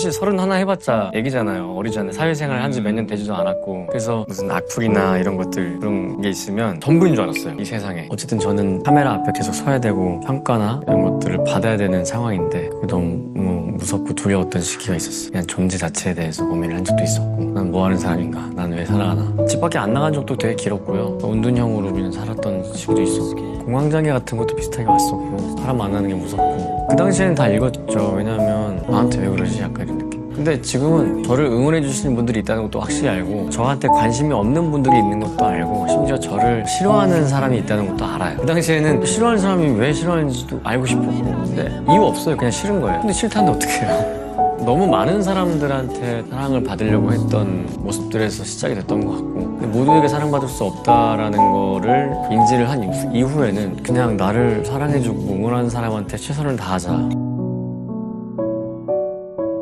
사실 서른 하나 해봤자 애기잖아요. 어리잖아요. 사회생활 한 지 몇 년 되지도 않았고. 그래서 무슨 악플이나 이런 것들 그런 게 있으면 전부인 줄 알았어요. 이 세상에. 어쨌든 저는 카메라 앞에 계속 서야 되고 평가나 이런 것들을 받아야 되는 상황인데 너무 뭐 무섭고 두려웠던 시기가 있었어요. 그냥 존재 자체에 대해서 고민을 한 적도 있었고 난 뭐 하는 사람인가? 난 왜 살아가나? 집 밖에 안 나간 적도 되게 길었고요. 운둔형으로 그냥 살았던 시기도 있었고 공황장애 같은 것도 비슷하게 왔었고 사람 만나는 게 무섭고 그 당시에는 다 읽었죠. 왜냐하면 나한테 왜 그러지? 약간 이런 느낌. 근데 지금은 저를 응원해 주시는 분들이 있다는 것도 확실히 알고 저한테 관심이 없는 분들이 있는 것도 알고 심지어 저를 싫어하는 사람이 있다는 것도 알아요. 그 당시에는 싫어하는 사람이 왜 싫어하는지도 알고 싶었고 근데 이유 없어요. 그냥 싫은 거예요. 근데 싫다는데 어떡해요. 너무 많은 사람들한테 사랑을 받으려고 했던 모습들에서 시작이 됐던 것 같고 모두에게 사랑받을 수 없다라는 거를 인지를 한 이후- 이후에는 그냥 나를 사랑해주고 응원하는 사람한테 최선을 다하자